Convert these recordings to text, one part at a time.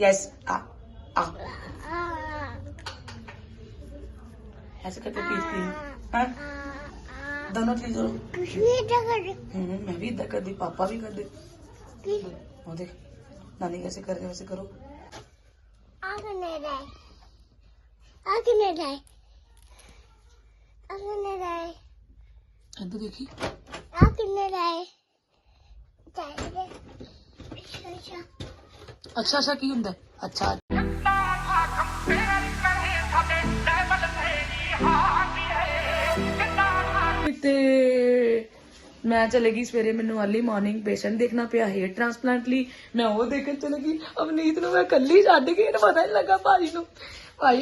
Yes आ आ ऐसे करके पीसती हूँ? दोनों चीज़ मैं भी कर दी, पापा भी कर दे। वो देख, नानी कैसे कर रहे वैसे करो। आगे नहीं रहे आगे नहीं रहे। आगे नहीं रहे। इधर देखी आगे नहीं रहे ਅੱਛਾ ਅੱਛਾ ਕੀ ਹੁੰਦਾ? ਅੱਛਾ ਤੇ ਮੈਂ ਚਲੇ ਗਈ ਸਵੇਰੇ ਮੈਨੂੰ ਅਰਲੀ ਮਾਰਨਿੰਗ ਪੇਸ਼ੈਂਟ ਦੇਖਣਾ ਪਿਆ ਹੇਅਰ ਟ੍ਰਾਂਸਪਲਾਂਟ ਲਈ ਮੈਂ ਉਹ ਦੇਖਣ ਚਲੇ ਗਈ। ਅਵਨੀਤ ਨੂੰ ਮੈਂ ਕੱਲੀ ਛੱਡ ਗਈ ਇਹਨੂੰ ਪਤਾ ਨਹੀਂ ਲੱਗਾ ਭਾਜੀ ਨੂੰ।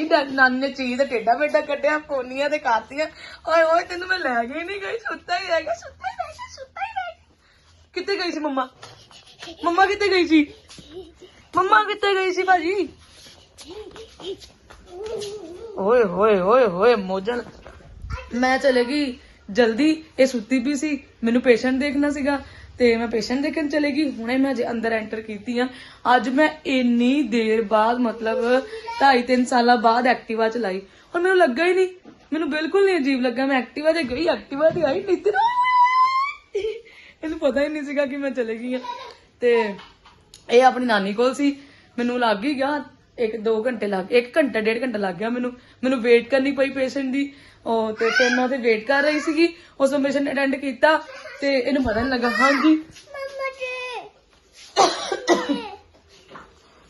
ਡੈ- ਨਾਨੀ ਨੇ ਚੀਜ਼ ਟੇਡਾ ਮੇਡਾ ਕੱਢਿਆ ਕੋਨੀਆਂ ਤੇ ਕਾਤੀਆਂ। ਓਏ ਓਏ ਤੈਨੂੰ ਮੈਂ ਲੈ ਗਈ ਨਹੀਂ ਗਈ ਸੁੱਤਾ ਹੀ ਰਹਿ ਗਿਆ ਸੁੱਤਾ ਹੀ ਰਹਿ ਗਿਆ ਸੁੱਤਾ ਹੀ ਰਹਿ ਗਿਆ। ਕਿੱਥੇ ਗਈ ਸੀ ਮੰਮਾ? ਮੰਮਾ ਕਿੱਥੇ ਗਈ ਸੀ? ਮੰਮਾ ਕਿੱਥੇ ਗਈ ਸੀ ਭਾਜੀ? ਓਏ ਹੋਏ ਓਏ ਹੋਏ ਮੋਜਨ। ਮੈਂ ਚਲੇ ਗਈ। ਜਲਦੀ, ਇਹ ਸੁੱਤੀ ਪਈ ਸੀ। ਮੈਨੂੰ ਪੇਸ਼ੈਂਟ ਦੇਖਣਾ ਸੀਗਾ ਤੇ ਮੈਂ ਪੇਸ਼ੈਂਟ ਦੇਖਣ ਚਲੇ ਗਈ। ਹੁਣੇ ਮੈਂ ਅਜੇ ਅੰਦਰ ਐਂਟਰ ਕੀਤੀ ਆ। ਅੱਜ ਮੈਂ ਇੰਨੀ ਦੇਰ ਬਾਅਦ, ਮਤਲਬ 2.5 3 ਸਾਲਾਂ ਬਾਅਦ ਐਕਟਿਵਾ ਚਲਾਈ। ਔਰ ਮੈਨੂੰ ਲੱਗਾ ਹੀ ਨਹੀਂ। ਮੈਨੂੰ ਬਿਲਕੁਲ ਨਹੀਂ ਅਜੀਬ ਲੱਗਾ। ਮੈਂ ਐਕਟਿਵਾ ਤੇ ਗਈ, ਐਕਟਿਵਾ ਤੇ ਆਈ। ਨਿਤਰ ਇਹਨੂੰ ਪਤਾ ਹੀ ਨਹੀਂ ਸੀਗਾ ਕਿ ਮੈਂ ਚਲੇ ਗਈ ਆ। ਤੇ ਇਹ ਆਪਣੀ ਨਾਨੀ ਕੋਲ ਸੀ। ਮੈਨੂੰ ਲੱਗ ਹੀ ਗਿਆ, ਇੱਕ ਦੋ ਘੰਟੇ ਲੱਗ, ਇੱਕ ਘੰਟਾ, ਡੇਢ ਘੰਟਾ ਲੱਗ ਗਿਆ ਮੈਨੂੰ। ਮੈਨੂੰ ਵੇਟ ਕਰਨੀ ਪਈ ਪੇਸ਼ੈਂਟ ਦੀ। ਉਹ ਤੇ ਫਿਰ ਮੈਂ ਉਹਦੇ ਵੇਟ ਕਰ ਰਹੀ ਸੀਗੀ। ਉਸ ਨੂੰ ਪੇਸ਼ੈਂਟ ਅਟੈਂਡ ਕੀਤਾ ਤੇ ਇਹਨੂੰ ਪਤਾ ਨਹੀਂ ਲੱਗਾ। ਹਾਂਜੀ।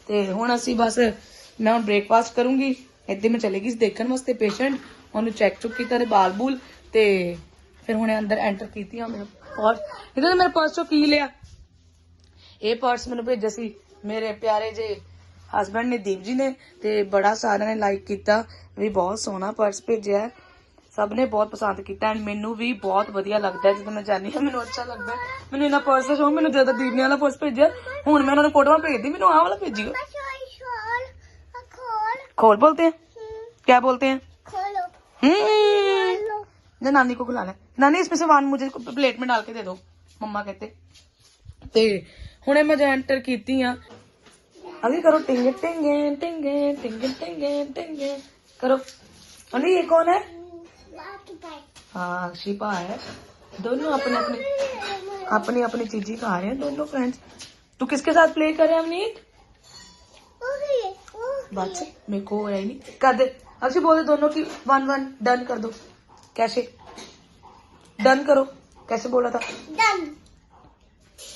ਤੇ ਹੁਣ ਅਸੀਂ ਬਸ ਮੈਂ ਹੁਣ ਬ੍ਰੇਕਫਾਸਟ ਕਰੂੰਗੀ। ਇੱਥੇ ਮੈਂ ਚਲੇ ਗਈ ਸੀ ਦੇਖਣ ਵਾਸਤੇ ਪੇਸ਼ੈਂਟ ਉਹਨੂੰ ਚੈੱਕ ਚੁੱਕ ਕੀਤਾ ਤੇ ਬਾਲ ਬੂਲ ਤੇ ਫਿਰ ਹੁਣੇ ਅੰਦਰ ਐਂਟਰ ਕੀਤੀ ਆ। ਮੇਰਾ ਪਰਸ ਇਹਦੇ ਮੇਰਾ ਪਰਸ ਚੋਂ ਕੀ ਲਿਆ? ਇਹ ਪਰਸ ਮੈਨੂੰ ਭੇਜਿਆ ਸੀ ਮੇਰੇ ਪਿਆਰੇ ਜੇ ਹਸਬੰਡ ਨੇ ਦੀਪ ਜੀ ਨੇ ਤੇ ਬੜਾ ਸਾਰਿਆਂ ਨੇ ਲਾਈਕ ਕੀਤਾ ਵੀ ਬਹੁਤ ਸੋਹਣਾ ਪਰਸ ਭੇਜਿਆ ਹੈ ਸਭ ਨੇ ਬਹੁਤ ਪਸੰਦ ਕੀਤਾ ਐਂਡ ਮੈਨੂੰ ਵੀ ਬਹੁਤ ਵਧੀਆ ਲੱਗਦਾ ਹੈ ਜਦੋਂ ਮੈਂ ਜਾਣੀ ਹਾਂ ਮੈਨੂੰ ਅੱਛਾ ਲੱਗਦਾ ਹੈ। ਮੈਨੂੰ ਇਹਨਾਂ ਪਰਸ ਦਾ ਸ਼ੌਕ ਮੈਨੂੰ ਜਦੋਂ ਦੀਪ ਨੇ ਵਾਲਾ ਪਰਸ ਭੇਜਿਆ ਹੁਣ ਮੈਂ ਉਹਨਾਂ ਨੂੰ ਫੋਟੋਆਂ ਭੇਜਦੀ ਮੈਨੂੰ ਆਹ ਵਾਲਾ ਭੇਜਿਓ छोल छोल खोल खोल बोलते हैं क्या बोलते हैं खोलो हम्म खोलो ना नानी को खिलाना है नानी इसमें से वान मुझे प्लेट में डाल के दे दो मम्मा कहते ਤੇ ਹੁਣੇ ਮੈਂ ਐਂਟਰ ਕੀਤੀ ਆ ਅਭੀ ਕਰੋ tinge tinge tinge tinge tinge tinge करो अली ये कौन है बात बाय हाँ शिपा है दोनों अपने अपने अपनी अपनी चीजें खा रहे हैं दोनों फ्रेंड्स तू किसके साथ प्ले कर रहे हैं अवनीत ओके ओ बात से मेरे को है ही नहीं कर दे अक्षय बोले दोनों की वन वन डन कर दो कैसे डन करो कैसे बोला था डन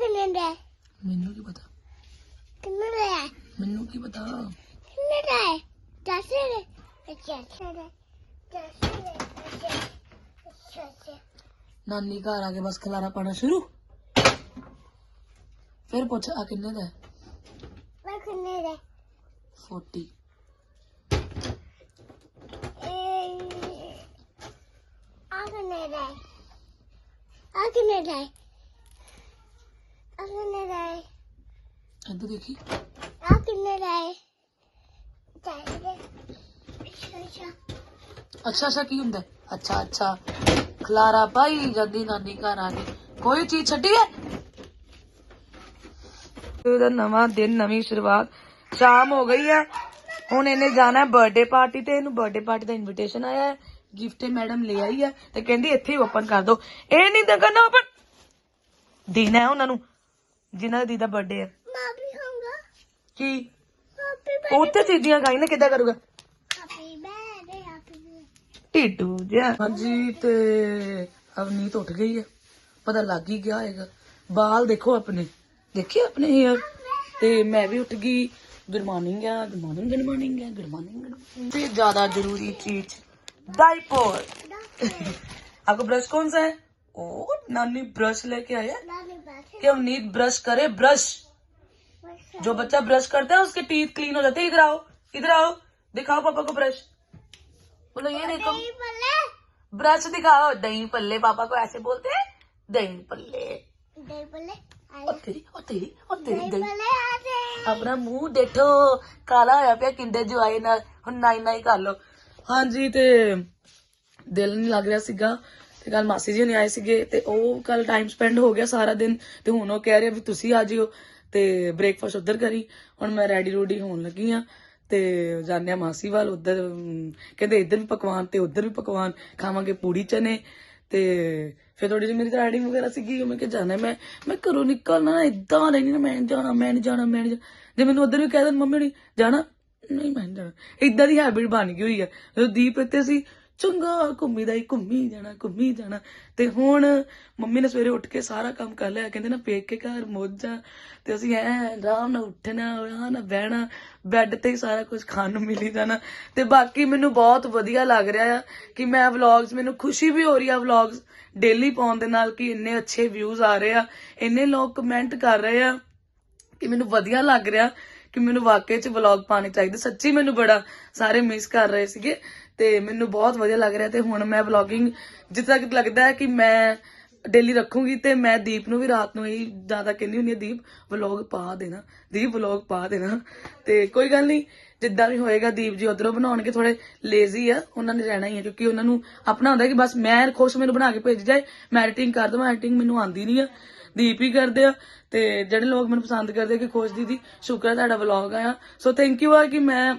रुपए का मैनू की पता कितने मैनू की पता कितने दस अच्छा अच्छा दस अच्छा नानी घर आके बस खलारा पाना शुरू। फिर पूछ आ किन्ने दा मैं कितने दे फोर्टी। अगले दे अगले दे ਅੱਛਾ ਅੱਛਾ। ਕੀ ਹੁੰਦਾ? ਅੱਛਾ ਅੱਛਾ। ਖਲਾਰਾ ਪਾਈ ਜਾਂਦੀ ਨਾਨੀ ਘਰ ਆ ਕੇ। ਕੋਈ ਚੀਜ਼ ਛੱਡੀ ਹੈ? ਉਹਦਾ ਨਵਾਂ ਦਿਨ ਨਵੀਂ ਸ਼ੁਰੂਆਤ। ਸ਼ਾਮ ਹੋ ਗਈ ਆ ਹੁਣ ਇਹਨੇ ਜਾਣਾ ਬਰਥਡੇ ਪਾਰਟੀ ਤੇ। ਇਹਨੂੰ ਬਰਥਡੇ ਪਾਰਟੀ ਦਾ ਇਨਵੀਟੇਸ਼ਨ ਆਇਆ ਹੈ। ਗਿਫਟ ਮੈਡਮ ਲੈ ਆਈ ਹੈ। ਤੇ ਕਹਿੰਦੀ ਇੱਥੇ ਹੀ ਓਪਨ ਕਰ ਦਿਓ ਇਹ ਨਹੀਂ ਤਾਂ ਕਰਨਾ ਓਪਨ ਦੇਣਾ ਹੈ ਉਹਨਾਂ ਨੂੰ। ਜਿਨ੍ਹਾਂ ਦੀ ਦਾ ਬਰਥਡੇ ਹੈ ਮੈਂ ਵੀ ਖਾਂਗਾ ਕੀ ਹੈਪੀ ਉੱਥੇ ਚੀਜ਼ੀਆਂ ਖਾਈ ਨਾ ਕਿੱਦਾਂ ਕਰੂਗਾ ਹੈਪੀ ਬਰਥਡੇ ਹੈਪੀ ਢਿੱਡੂ ਜਿਹਾ ਹਾਂਜੀ ਤੇ ਅਵਨੀਤ ਉੱਠ ਗਈ ਹੈ ਪਤਾ ਲੱਗ ਹੀ ਗਿਆ ਹੋਏਗਾ ਬਾਲ ਦੇਖੋ ਆਪਣੇ ਦੇਖਿਆ ਆਪਣੇ ਹੇਅਰ ਤੇ ਮੈਂ ਵੀ ਉੱਠ ਗਈ ਗੁੱਡ ਮਾਰਨਿੰਗ ਆ ਗੁੱਡ ਮਾਰਨਿੰਗ ਗੁੱਡ ਮਾਰਨਿੰਗ ਆ ਗੁੱਡ ਮਾਰਨਿੰਗ ਤੇ ज्यादा जरूरी चीज डाइपर आपको ब्रश कौन सा है ओ नानी ब्रश लेके आया ਨਾਨੀ ਬਾਤ कि अवनीत ब्रश करे ब्रश ਬਸ जो बच्चा ब्रश करता है उसके टीथ क्लीन हो जाते हैं इधर आओ इधर आओ दिखाओ पापा को ब्रश बोलो ये देखो नहीं बोले ब्रश दिखाओ दही पल्ले पापा को ऐसे बोलते हैं दही पल्ले नहीं बोले ओ तेरी ओ तेरी ओ तेरी नहीं दही बोले आते ਆਪਣਾ ਮੂੰਹ ਦੇਖੋ ਕਾਲਾ ਹੋਇਆ ਪਿਆ ਕਿੰਡੇ ਜਵਾਈ ਨਾਲ ਹੁਣ ਨਾਈ ਨਾਈ ਕਰ ਲੋ ਹਾਂਜੀ ਤੇ ਦਿਲ ਨਹੀਂ ਲੱਗ ਰਿਹਾ ਸੀਗਾ ਤੇ ਕੱਲ ਮਾਸੀ ਜੀ ਨੇ ਆਏ ਸੀਗੇ ਤੇ ਉਹ ਕੱਲ ਟਾਈਮ ਸਪੈਂਡ ਹੋ ਗਿਆ ਸਾਰਾ ਦਿਨ ਤੇ ਹੁਣ ਉਹ ਕਹਿ ਰਿਹਾ ਵੀ ਤੁਸੀਂ ਆ ਜਿਓ ਤੇ ਬ੍ਰੇਕਫਾਸਟ ਉੱਧਰ ਕਰੀ। ਹੁਣ ਮੈਂ ਰੈਡੀ ਰੂਡੀ ਹੋਣ ਲੱਗੀ ਆ ਤੇ ਜਾਣਿਆ ਮਾਸੀ ਵੱਲ ਉੱਧਰ ਕਹਿੰਦੇ ਇੱਧਰ ਵੀ ਪਕਵਾਨ ਤੇ ਉੱਧਰ ਵੀ ਪਕਵਾਨ, ਖਾਵਾਂਗੇ ਪੂੜੀ ਚਨੇ ਤੇ ਫਿਰ ਥੋੜੀ ਜਿਹੀ ਮੇਰੀ ਰਾਈਡਿੰਗ ਵਗੈਰਾ ਸੀਗੀ, ਉਹ ਮੈਂ ਕਿ ਜਾਣਾ ਮੈਂ ਮੈਂ ਘਰੋਂ ਨਿਕਲਣਾ ਇਦਾਂ ਨਹੀਂ ਨਾ ਮੈਂ ਨੀ ਜਾਣਾ, ਮੈਂ ਨਹੀਂ ਜਾਣਾ, ਮੈਂ ਨਹੀਂ ਜਾਣਾ। ਜੇ ਮੈਨੂੰ ਉੱਧਰ ਵੀ ਕਹਿ ਦੇਣ ਮੰਮੀ ਨਹੀਂ ਜਾਣਾ? ਨਹੀਂ ਮੈਂ ਨੀ ਜਾਣਾ। ਇਦਾਂ ਦੀ ਹੈਬਿਟ ਬਣ ਗਈ ਹੋਈ ਹੈ ਜਦੋਂ ਦੀਪ ਇੱਥੇ ਸੀ ਚੰਗਾ, ਘੁੰਮੀ ਦਾ ਹੀ ਘੁੰਮੀ ਜਾਣਾ ਘੁੰਮੀ ਜਾਣਾ। ਤੇ ਹੁਣ ਮੰਮੀ ਨੇ ਸਵੇਰੇ ਉੱਠ ਕੇ ਸਾਰਾ ਕੰਮ ਕਰ ਲਿਆ। ਕਹਿੰਦੇ ਨਾ ਪੇਕ ਘਰ ਮੋਜਾਂ। ਤੇ ਅਸੀਂ ਐ, ਆਰਾਮ ਨਾਲ ਉੱਠਣਾ, ਆਰਾਮ ਨਾਲ ਬਹਿਣਾ, ਬੈੱਡ ਤੇ ਹੀ ਸਾਰਾ ਕੁਝ ਖਾਣ ਨੂੰ ਮਿਲੀ ਜਾਣਾ। ਤੇ ਬਾਕੀ ਮੈਨੂੰ ਬਹੁਤ ਵਧੀਆ ਲੱਗ ਰਿਹਾ ਆ ਕਿ ਮੈਂ ਵਲੌਗਸ ਮੈਨੂੰ ਖੁਸ਼ੀ ਵੀ ਹੋ ਰਹੀ ਆ ਵਲੌਗਸ ਡੇਲੀ ਪਾਉਣ ਦੇ ਨਾਲ ਕਿ ਇੰਨੇ ਅੱਛੇ ਵਿਊਜ਼ ਆ ਰਹੇ ਆ। ਇੰਨੇ ਲੋਕ ਕਮੈਂਟ ਕਰ ਰਹੇ ਆ ਕਿ ਮੈਨੂੰ ਵਧੀਆ ਲੱਗ ਰਿਹਾ ਕਿ ਮੈਨੂੰ ਵਾਕਈ ਚ ਵਲੌਗ ਪਾਣੇ ਚਾਹੀਦੇ। ਸੱਚੀ ਮੈਨੂੰ ਬੜਾ ਸਾਰੇ ਮਿਸ ਕਰ ਰਹੇ ਸੀਗੇ। ਤੇ ਮੈਨੂੰ ਬਹੁਤ ਵਧੀਆ ਲੱਗ ਰਿਹਾ ਤੇ ਹੁਣ ਮੈਂ ਵਲੌਗਿੰਗ ਜਿੱਦਾਂ ਕਿ ਲੱਗਦਾ ਹੈ ਕਿ ਮੈਂ ਡੇਲੀ ਰੱਖੂੰਗੀ ਤੇ ਮੈਂ ਦੀਪ ਨੂੰ ਵੀ ਰਾਤ ਨੂੰ ਹੀ ਜ਼ਿਆਦਾ ਕਹਿੰਦੀ ਹੁੰਦੀ ਹਾਂ, ਦੀਪ ਵਲੌਗ ਪਾ ਦੇਣਾ, ਦੀਪ ਵਲੌਗ ਪਾ ਦੇਣਾ। ਤੇ ਕੋਈ ਗੱਲ ਨਹੀਂ, ਜਿੱਦਾਂ ਵੀ ਹੋਏਗਾ ਦੀਪ ਜੀ ਉਧਰੋਂ ਬਣਾਉਣਗੇ ਥੋੜੇ ਲੇਜ਼ੀ ਆ, ਉਹਨਾਂ ਨੇ ਰਹਿਣਾ ਹੀ ਹੈ ਕਿਉਂਕਿ ਉਹਨਾਂ ਨੂੰ ਆਪਣਾ ਹੁੰਦਾ ਕਿ ਬਸ ਮੈਂ ਖੁਸ਼ ਮੈਨੂੰ ਬਣਾ ਕੇ ਭੇਜ ਜਾਏ, ਮੈਂ ਐਡੀਟਿੰਗ ਕਰ ਦਵਾਂ ਐਡੀਟਿੰਗ ਮੈਨੂੰ ਆਂਦੀ ਨਹੀਂ ਆ। ਦੀਪ ਹੀ ਕਰਦੇ ਆ, ਤੇ ਜਿਹੜੇ ਲੋਕ ਮੈਨੂੰ ਪਸੰਦ ਕਰਦੇ ਆ ਕਿ ਖੁਸ਼ ਦੀਦੀ, ਸ਼ੁਕਰ ਹੈ ਤੁਹਾਡਾ ਵਲੌਗ ਆਇਆ। ਸੋ ਥੈਂਕ ਯੂ ਆ ਕਿ ਮੈਂ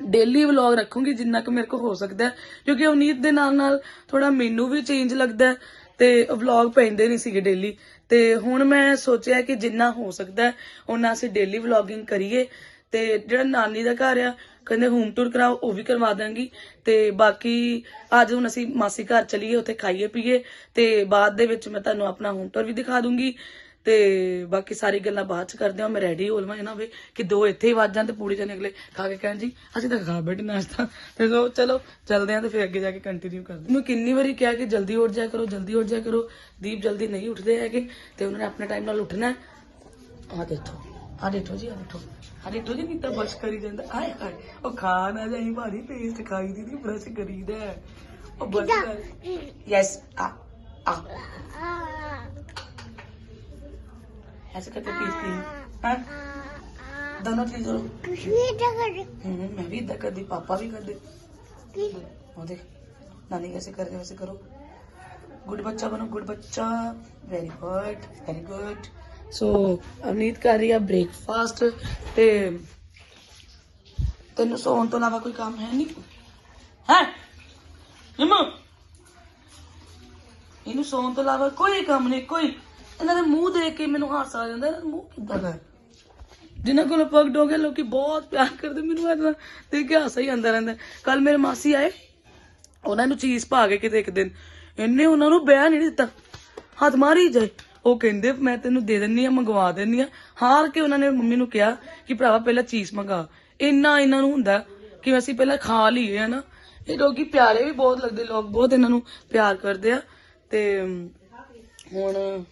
ਡੇਲੀ ਵਲੌਗ ਰੱਖੂੰਗੀ ਜਿੰਨਾ ਕੁ ਮੇਰੇ ਕੋ ਹੋ ਸਕਦਾ ਕਿਉਂਕਿ ਉਨੀਤ ਦੇ ਨਾਲ ਨਾਲ ਥੋੜਾ ਮੈਨੂੰ ਵੀ ਚੇਂਜ ਲੱਗਦਾ ਹੈ ਤੇ ਵਲੌਗ ਪੈਂਦੇ ਨਹੀਂ ਸੀਗੇ ਡੇਲੀ ਤੇ ਹੁਣ ਮੈਂ ਸੋਚਿਆ ਕਿ ਜਿੰਨਾ ਹੋ ਸਕਦਾ ਹੈ, ਉਹਨਾਂ ਅਸੀਂ ਡੇਲੀ ਵਲੌਗਿੰਗ ਕਰੀਏ। ਤੇ ਜਿਹੜਾ ਨਾਨੀ ਦਾ ਘਰ ਆ ਕਹਿੰਦੇ ਹੋਮ ਟੂਰ ਕਰਾਓ ਉਹ ਵੀ ਕਰਵਾ ਦਾਂਗੀ। ਤੇ ਬਾਕੀ ਅੱਜ ਹੁਣ ਅਸੀਂ ਮਾਸੀ ਘਰ ਚਲੀਏ ਉੱਥੇ ਖਾਈਏ ਪੀਏ। ਤੇ ਬਾਅਦ ਦੇ ਵਿੱਚ ਮੈਂ ਤੁਹਾਨੂੰ ਆਪਣਾ ਹੋਮ ਟੂਰ ਵੀ ਦਿਖਾ ਦੂੰਗੀ। ਤੇ ਬਾਕੀ ਸਾਰੀ ਗੱਲਾਂ ਬਾਅਦ ਚ ਕਰਦੇ ਹਾਂ ਮੈਂ ਰੈਡੀ ਹੋ ਲਵਾਂ ਇਹਨਾਂ ਵੇ ਕਿ ਦੋ ਇੱਥੇ ਹੀ ਵੱਜ ਜਾਣ ਤੇ ਪੂਰੀ ਜਣੇ ਅਗਲੇ ਖਾ ਕੇ ਕਹਿਣ ਜੀ ਅਸੀਂ ਤਾਂ ਖਾ ਬੈਠੇ ਨਾਸ਼ਤਾ। ਤੇ ਸੋ ਚਲੋ ਚੱਲਦੇ ਹਾਂ ਤੇ ਫਿਰ ਅੱਗੇ ਜਾ ਕੇ ਕੰਟੀਨਿਊ ਕਰਦੇ। ਮੈਂ ਕਿੰਨੀ ਵਾਰੀ ਕਿਹਾ ਕਿ ਜਲਦੀ ਉੱਠ ਜਾਇਆ ਕਰੋ ਜਲਦੀ ਉੱਠ ਜਾਇਆ ਕਰੋ। ਦੀਪ ਜਲਦੀ ਨਹੀਂ ਉੱਠਦੇ ਹੈਗੇ ਤੇ ਉਹਨਾਂ ਨੇ ਆਪਣੇ ਟਾਈਮ ਨਾਲ ਉੱਠਣਾ ਆ ਦੇਖੋ ਆ ਦੇਖੋ ਜੀ ਆ ਦੇਖੋ। ਆ ਦੇਖੋ ਜੀ ਨਹੀਂ ਤਾਂ ਬਸ ਕਰੀ ਜਾਂਦਾ। ਆਏ ਹਾਏ ਉਹ ਖਾ ਨਾ ਜਾਈ ਭਾਰੀ ਪੇਸਟ ਖਾਈ ਦੀ ਨਹੀਂ ਬਰਸ਼ ਕਰੀਦਾ। ਉਹ ਬਸ ਯੈਸ ਆ। ਆ। ऐसे करके पीसती हूँ हाँ दोनों चीज करो कुछ भी जगह हम्म, मैं भी इधर कर दी पापा भी कर दे वो देख नानी कैसे कर रहे वैसे करो गुड बच्चा बनो गुड बच्चा very good very good so Avneet ਕਰ ਰਹੀ ਆ ਬ੍ਰੇਕਫਾਸਟ ਤੇ ਤੈਨੂੰ ਸੌਣ ਤੋਂ ਇਲਾਵਾ ਕੋਈ ਕੰਮ ਹੈ ਨਹੀਂ ਹੈ ਜਮਾ ਇਹਨੂੰ ਸੌਣ ਤੋਂ ਇਲਾਵਾ ਕੋਈ ਕੰਮ ਨਹੀਂ ਕੋਈ ਇਹਨਾਂ ਦੇ ਮੂੰਹ ਦੇਖ ਕੇ ਮੈਨੂੰ ਹਾਸਾ ਆ ਜਾਂਦਾ ਇਹਨਾਂ ਦਾ ਮੂੰਹ ਕਿੱਦਾਂ? ਦਾ ਹੈ। ਜਿਨ੍ਹਾਂ ਕੋਲ ਪਗ ਡੋਗੇ ਲੋਕੀ ਬਹੁਤ ਪਿਆਰ ਕਰਦੇ ਮੈਨੂੰ ਇਹਨਾਂ ਦੇਖ ਕੇ ਹਾਸਾ ਹੀ ਆਉਂਦਾ ਰਹਿੰਦਾ। ਕੱਲ ਮੇਰੇ ਮਾਸੀ ਆਏ ਉਹਨਾਂ ਨੂੰ ਚੀਜ਼ ਪਾ ਕੇ ਕਿਤੇ ਇੱਕ ਦਿਨ। ਇਹਨੇ ਉਹਨਾਂ ਨੂੰ ਬਿਆਨ ਨਹੀਂ ਦਿੱਤਾ। ਹੱਥ ਮਾਰੀ ਜਾਏ। ਉਹ ਕਹਿੰਦੇ ਮੈਂ ਤੈਨੂੰ ਦੇ ਦਿੰਨੀ ਆ ਮੰਗਵਾ ਦਿੰਨੀ ਆ ਹਾਰ ਕੇ ਉਹਨਾਂ ਨੇ ਮੰਮੀ ਨੂੰ ਕਿਹਾ ਕਿ ਭਰਾਵਾ ਪਹਿਲਾਂ ਚੀਜ਼ ਮੰਗਾ। ਇੰਨਾ ਇਹਨਾਂ ਨੂੰ ਹੁੰਦਾ ਕਿ ਅਸੀਂ ਪਹਿਲਾਂ ਖਾ ਲਈਏ ਹਨਾ? ਇਹ ਲੋਕੀ ਪਿਆਰੇ ਵੀ ਬਹੁਤ ਲੱਗਦੇ ਲੋਕ ਬਹੁਤ ਇਹਨਾਂ ਨੂੰ ਪਿਆਰ ਕਰਦੇ ਆ। ਤੇ ਹੁਣ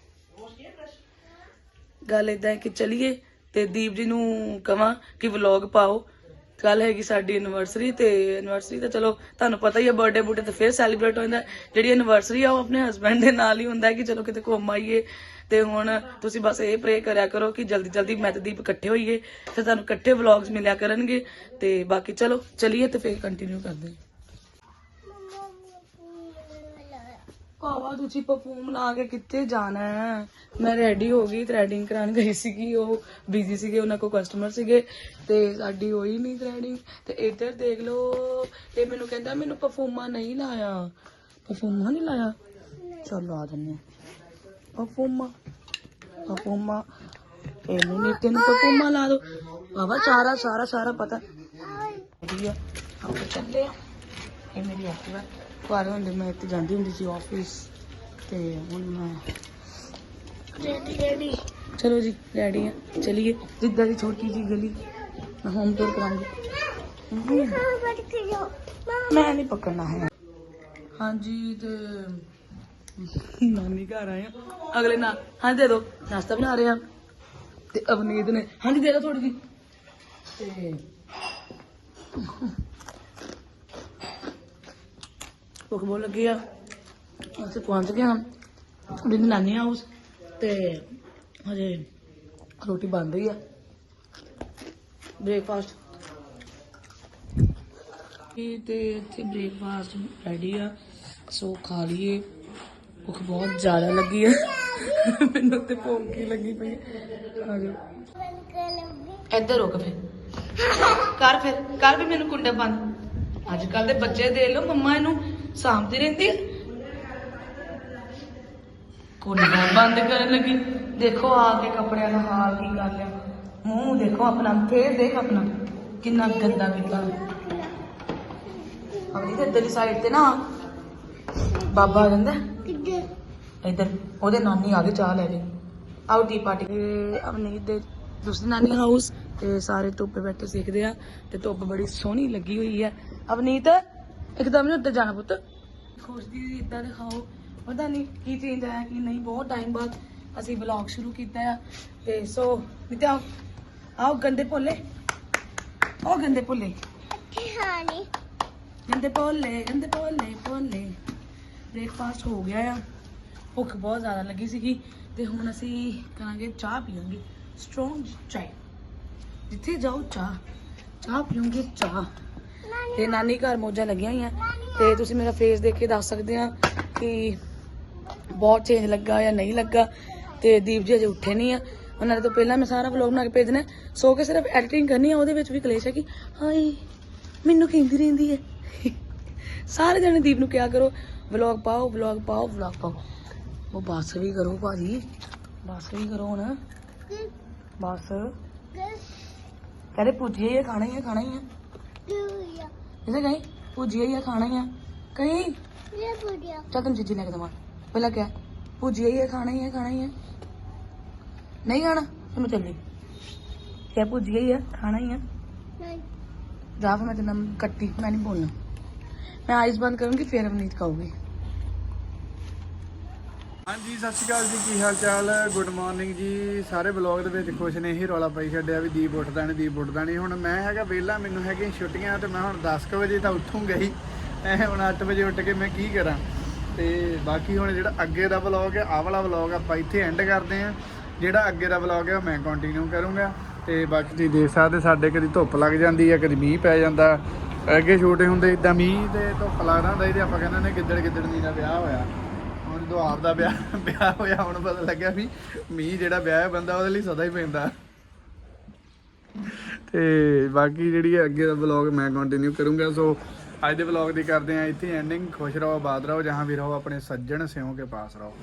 ਗੱਲ ਇਦਾਂ ਹੈ ਕਿ ਚਲੀਏ ਤੇ ਦੀਪ ਜੀ ਨੂੰ ਕਹਾਂ ਕਿ ਵਲੌਗ ਪਾਓ। ਕੱਲ ਹੈਗੀ ਸਾਡੀ ਐਨਵਰਸਰੀ ਤੇ ਐਨਵਰਸਰੀ ਤਾਂ ਚਲੋ ਤੁਹਾਨੂੰ ਪਤਾ ਹੀ ਹੈ ਬਰਥਡੇ ਬੂਟੇ ਤੇ ਫਿਰ ਸੈਲੀਬ੍ਰੇਟ ਹੁੰਦਾ ਜਿਹੜੀ ਐਨਵਰਸਰੀ ਆ ਉਹ ਆਪਣੇ ਹਸਬੰਡ ਦੇ ਨਾਲ ਹੀ ਹੁੰਦਾ ਕਿ ਚਲੋ ਕਿਤੇ ਘੁੰਮ ਆਈਏ। ਤੇ ਹੁਣ ਤੁਸੀਂ ਬਸ ਇਹ ਪ੍ਰੇ ਕਰਿਆ ਕਰੋ ਕਿ ਜਲਦੀ ਜਲਦੀ ਮੈਂ ਤੇ ਦੀਪ ਇਕੱਠੇ ਹੋਈਏ ਤੇ ਤੁਹਾਨੂੰ ਇਕੱਠੇ ਵਲੌਗਸ ਮਿਲਿਆ ਕਰਨਗੇ। ਤੇ ਬਾਕੀ ਚਲੋ, ਚਲੀਏ ਤੇ ਫਿਰ ਕੰਟੀਨਿਊ ਕਰਦੇ ਹਾਂ। ਪਾਵਾ ਤੁਸੀਂ ਪਰਫਿਊਮ ਲਾ ਕੇ ਕਿੱਥੇ ਜਾਣਾ ਹੈ? ਮੈਂ ਰੈਡੀ ਹੋ ਗਈ ਥ੍ਰੈਡਿੰਗ ਕਰਾਉਣ ਗਈ ਸੀਗੀ, ਉਹ ਬਿਜ਼ੀ ਸੀਗੇ, ਉਹਨਾਂ ਕੋ ਕਸਟਮਰ ਸੀਗੇ, ਤੇ ਸਾਡੀ ਹੋਈ ਨਹੀਂ ਥ੍ਰੈਡਿੰਗ ਤੇ ਇੱਧਰ ਦੇਖ ਲਓ, ਇਹ ਮੈਨੂੰ ਕਹਿੰਦਾ, ਮੈਨੂੰ ਪਰਫਿਊਮਾ ਨਹੀਂ ਲਾਇਆ। ਪਰਫਿਊਮਾ ਨਹੀਂ ਲਾਇਆ? ਚਲ ਲਾ ਦਿੰਨੇ ਪਰਫਿਊਮਾ ਪਰਫਿਊਮਾ ਇਹਨੂੰ ਨਹੀਂ ਤੈਨੂੰ ਪਰਫਿਊਮਾ ਲਾ ਦੋ। ਬਾਬਾ ਸਾਰਾ ਸਾਰਾ ਸਾਰਾ ਪਤਾ। ਵਧੀਆ। ਆਪਾਂ ਚੱਲੇ ਇਹ ਮੇਰੀ ਐਕਟਿਵਾ ਪਰ ਹੁੰਦੇ ਮੈਂ ਇੱਥੇ ਜਾਂਦੀ ਹੁੰਦੀ ਸੀ ਆਫਿਸ ਤੇ ਹੁਣ ਮੈਂ ਰੈਡੀ ਰੈਡੀ ਚਲੋ ਜੀ ਰੈਡੀ ਆ ਚਲਿਏ। ਜਿੱਦਾਂ ਦੀ ਛੋਟੀ ਜੀ ਗਲੀ ਮੈਂ ਹੋਮ। ਟੂਰ ਕਰਾਂਗੀ ਮੈਂ ਨਹੀਂ ਪਕੜਨਾ ਹੈ। ਹਾਂਜੀ ਤੇ ਨਾਨੀ ਘਰ ਆਏ ਆ। ਅਗਲੇ ਨਾਲ ਹਾਂਜੀ ਦੇ ਦੋ ਨਾਸ਼ਤਾ ਬਣਾ ਰਹੇ ਆ। ਤੇ ਅਵਨੀਤ ਨੇ ਹਾਂਜੀ ਦੇ ਦੋ ਥੋੜੀ ਜੀ ਤੇ ਭੁੱਖ ਬਹੁਤ ਲੱਗੀ ਆ। ਅਸੀਂ ਪਹੁੰਚ ਗਏ ਹਾਂ। ਮੇਰੀ ਨਾਨੀ ਹਾਊਸ ਤੇ ਹਜੇ ਰੋਟੀ ਬਣ ਰਹੀ ਆ। ਬ੍ਰੇਕਫਾਸਟ ਇਹ ਤੇ ਇੱਥੇ ਬ੍ਰੇਕਫਾਸਟ ਰੈਡੀ ਆ। ਸੋ ਖਾ ਲਈਏ। ਭੁੱਖ ਬਹੁਤ ਜ਼ਿਆਦਾ ਲੱਗੀ ਆ। ਮੈਨੂੰ ਤੇ ਭੁੱਖ ਹੀ ਲੱਗੀ ਪਈ ਆ। ਆ ਇੱਧਰ ਰੁਕ ਫਿਰ। ਕਰ ਫਿਰ। ਕਰ ਵੀ ਮੈਨੂੰ ਕੁੰਡਾ ਬੰਦ। ਅੱਜ ਕੱਲ ਦੇ ਬੱਚੇ ਦੇ ਲੋ ਮੰਮਾ ਇਹਨੂੰ ਸਾਂਭਦੀ ਰਹਿੰਦੀ? ਹੈ ਕੁੰਡਾ ਬੰਦ ਕਰਨ ਲੱਗੀ। ਦੇਖੋ ਆ ਕੇ ਕੱਪੜਿਆਂ ਦਾ ਹਾਲ ਕੀ ਕਰ ਲਿਆ। ਮੂੰਹ ਦੇਖੋ ਆਪਣਾ ਫੇਰ ਦੇਖ ਆਪਣਾ ਕਿੰਨਾ ਗੰਦਾ ਕੀਤਾ। ਆਪਣੀ ਤੇ ਇੱਧਰਲੀ ਸਾਈਡ ਤੇ ਨਾ ਬਾਬਾ ਆ ਜਾਂਦਾ। ਇੱਧਰ ਉਹਦੇ ਨਾਨੀ ਆ ਗਏ ਚਾਹ ਲੈ ਕੇ ਆਓ ਟੀ ਪਾਰਟੀ ਅਵਨੀਤ ਦੇ ਦੂਸਰੀ ਨਾਨੀ ਹਾਊਸ ਤੇ ਸਾਰੇ ਧੁੱਪੇ ਬੈਠੇ ਸਿੱਖਦੇ ਆ। ਤੇ ਧੁੱਪ ਬੜੀ ਸੋਹਣੀ ਲੱਗੀ ਹੋਈ ਹੈ ਅਵਨੀਤ ਇੱਕਦਮ ਨਹੀਂ ਉੱਧਰ ਜਾਣਾ ਪੁੱਤ। ਖੁਸ਼ ਦੀ ਇਦਾਂ ਦਿਖਾਓ। ਪਤਾ ਨਹੀਂ ਕੀ ਚੇਂਜ ਆਇਆ ਕੀ ਨਹੀਂ। ਬਹੁਤ ਟਾਈਮ ਬਾਅਦ ਅਸੀਂ ਵਲੌਗ ਸ਼ੁਰੂ ਕੀਤਾ ਆ। ਤੇ ਸੋ ਨਿਤਿਆ ਆਓ ਆਓ ਗੰਦੇ ਭੋਲੇ। ਉਹ ਗੰਦੇ ਭੋਲੇ। ਹਾਨੀ ਗੰਦੇ ਭੋਲੇ ਗੰਦੇ ਭੋਲੇ ਭੋਲੇ। ਬ੍ਰੇਕਫਾਸਟ ਹੋ ਗਿਆ ਆ। ਭੁੱਖ ਬਹੁਤ ਜ਼ਿਆਦਾ ਲੱਗੀ ਸੀਗੀ। ਤੇ ਹੁਣ ਅਸੀਂ ਕਰਾਂਗੇ ਚਾਹ ਪੀਵਾਂਗੇ। ਸਟਰੋਂਗ ਚਾਹ। ਜਿੱਥੇ ਜਾਓ ਚਾਹ। ਚਾਹ ਪੀਵਾਂਗੇ ਚਾਹ। ਤੇ ਨਾਨੀ ਘਰ ਮੋਜਾਂ ਲੱਗੀਆਂ ਹੋਈਆਂ। ਤੇ ਤੁਸੀਂ ਮੇਰਾ ਫੇਸ ਦੇਖ ਕੇ ਦੱਸ ਸਕਦੇ ਆ ਕਿ ਬਹੁਤ ਚੇਂਜ ਲੱਗਾ ਜਾਂ ਨਹੀਂ ਲੱਗਾ। ਤੇ ਦੀਪ ਜੀ ਅਜੇ ਉੱਠੇ ਨਹੀਂ ਆ। ਉਹਨਾਂ ਦੇ ਤੋਂ ਪਹਿਲਾਂ ਮੈਂ ਸਾਰਾ ਵਲੌਗ ਬਣਾ ਕੇ ਭੇਜਣਾ। ਸੋ ਕੇ ਸਿਰਫ ਐਡੀਟਿੰਗ ਕਰਨੀ ਆ, ਉਹਦੇ ਵਿੱਚ ਵੀ ਕਲੇਸ਼ ਹੈ ਕਿ, ਹਾਏ, ਮੈਨੂੰ ਕਹਿੰਦੀ ਰਹਿੰਦੀ ਹੈ। ਸਾਰੇ ਜਣੇ ਦੀਪ ਨੂੰ ਕਿਹਾ ਕਰੋ ਵਲੌਗ ਪਾਓ ਵਲੌਗ ਪਾਓ ਵਲੌਗ ਪਾਓ। ਉਹ ਬਸ ਵੀ ਕਰੋ ਭਾਜੀ। ਬਸ ਵੀ ਕਰੋ ਹੁਣ। ਬਸ। ਕਹਿੰਦੇ ਪੁੱਜੀਏ ਖਾਣਾ ਹੀ ਹੈ ਖਾਣਾ ਹੀ ਆ। ਆ, ਖਾਣਾ ਹੀ ਆ। ਕਹੀਂ? ਇਹ ਬੁੜਿਆ ਚੱਲ ਤੈਨੂੰ ਚੀਜ਼ੀ ਲੈ ਕੇ ਦਵਾਂ ਪਹਿਲਾਂ ਕਿਆ ਪੁੱਜੀਏ ਹੀ ਆ, ਖਾਣਾ ਹੀ ਆ ਖਾਣਾ ਹੀ ਆ। ਨਹੀਂ ਖਾਣਾ ਤੈਨੂੰ ਚੱਲੀ। ਕਿਆ ਪੁੱਜੀਏ ਹੀ ਆ ਖਾਣਾ ਹੀ ਆ। ਨਹੀਂ। ਜਾ ਫਿਰ ਮੈਂ ਤੇਨਾਂ ਕੱਟੀ ਮੈਂ ਨਹੀਂ ਬੋਲਣਾ। ਮੈਂ ਆਈਜ਼ ਬੰਦ ਕਰੂੰਗੀ ਫਿਰ ਅਵਨੀਤ ਖਾਊਗੀ। ਹਾਂਜੀ, ਸਤਿ ਸ਼੍ਰੀ ਅਕਾਲ ਜੀ। ਕੀ ਹਾਲ ਚਾਲ? ਗੁੱਡ ਮਾਰਨਿੰਗ ਜੀ। ਸਾਰੇ ਬਲੌਗ ਦੇ ਵਿੱਚ ਖੁਸ਼ ਨੇ ਇਹੀ ਰੌਲਾ ਪਾਈ ਛੱਡਿਆ ਵੀ ਦੀਪ ਉੱਠਦਾ ਨਹੀਂ ਦੀਪ ਉੱਠਦਾ ਨਹੀਂ ਹੁਣ ਮੈਂ ਹੈਗਾ ਵਿਹਲਾ, ਮੈਨੂੰ ਹੈਗੀਆਂ ਛੁੱਟੀਆਂ ਤੇ ਮੈਂ ਹੁਣ 10:00 ਵਜੇ ਤਾਂ ਉੱਠੂੰਗਾ ਹੀ ਐ ਹੁਣ 8 ਵਜੇ ਉੱਠ ਕੇ ਮੈਂ ਕੀ ਕਰਾਂ? ਤੇ ਬਾਕੀ ਹੁਣ ਜਿਹੜਾ ਅੱਗੇ ਦਾ ਬਲੌਗ ਹੈ ਆਹ ਵਾਲਾ ਬਲੌਗ ਆਪਾਂ ਇੱਥੇ ਐਂਡ ਕਰਦੇ ਆਂ। ਜਿਹੜਾ ਅੱਗੇ ਦਾ ਬਲੌਗ ਹੈ ਉਹ ਮੈਂ ਕੰਟੀਨਿਊ ਕਰੂੰਗਾ। ਤੇ ਬਾਕੀ ਤੁਸੀਂ ਦੇਖ ਸਕਦੇ, ਸਾਡੇ ਕਦੀ ਧੁੱਪ ਲੱਗ ਜਾਂਦੀ ਹੈ ਕਦੀ ਮੀਂਹ ਪੈ ਜਾਂਦਾ। ਅੱਗੇ ਛੋਟੇ ਹੁੰਦੇ ਇਦਾਂ ਮੀਂਹ ਤੇ ਧੁੱਪ ਲੱਗਦਾ ਹੁੰਦਾ ਇਹਦੇ ਆਪਾਂ ਕਹਿੰਦੇ ਨੇ ਗਿੱਦੜ ਗਿੱਦੜਨੀ ਦਾ ਵਿਆਹ ਹੋਇਆ। ਜਦੋਂ ਆਪ ਦਾ ਵਿਆਹ ਵਿਆਹ ਹੋਇਆ, ਹੁਣ ਪਤਾ ਲੱਗਿਆ ਵੀ ਮੀਂਹ ਜਿਹੜਾ ਵਿਆਹ ਹੈ ਬੰਦਾ, ਉਹਦੇ ਲਈ ਸਦਾ ਹੀ ਪੈਂਦਾ। ਤੇ ਬਾਕੀ ਜਿਹੜੀ ਹੈ, ਅੱਗੇ ਦਾ ਵਲੌਗ ਮੈਂ ਕੰਟੀਨਿਊ ਕਰੂੰਗਾ। ਸੋ ਅੱਜ ਦੇ ਵਲੌਗ ਦੀ ਕਰਦੇ ਆ ਇੱਥੇ ਐਂਡਿੰਗ ਖੁਸ਼ ਰਹੋ, ਆਬਾਦ ਰਹੋ, ਜਹਾਂ ਵੀ ਰਹੋ, ਆਪਣੇ ਸੱਜਣ ਸਿਉਂ ਕੇ ਪਾਸ ਰਹੋ।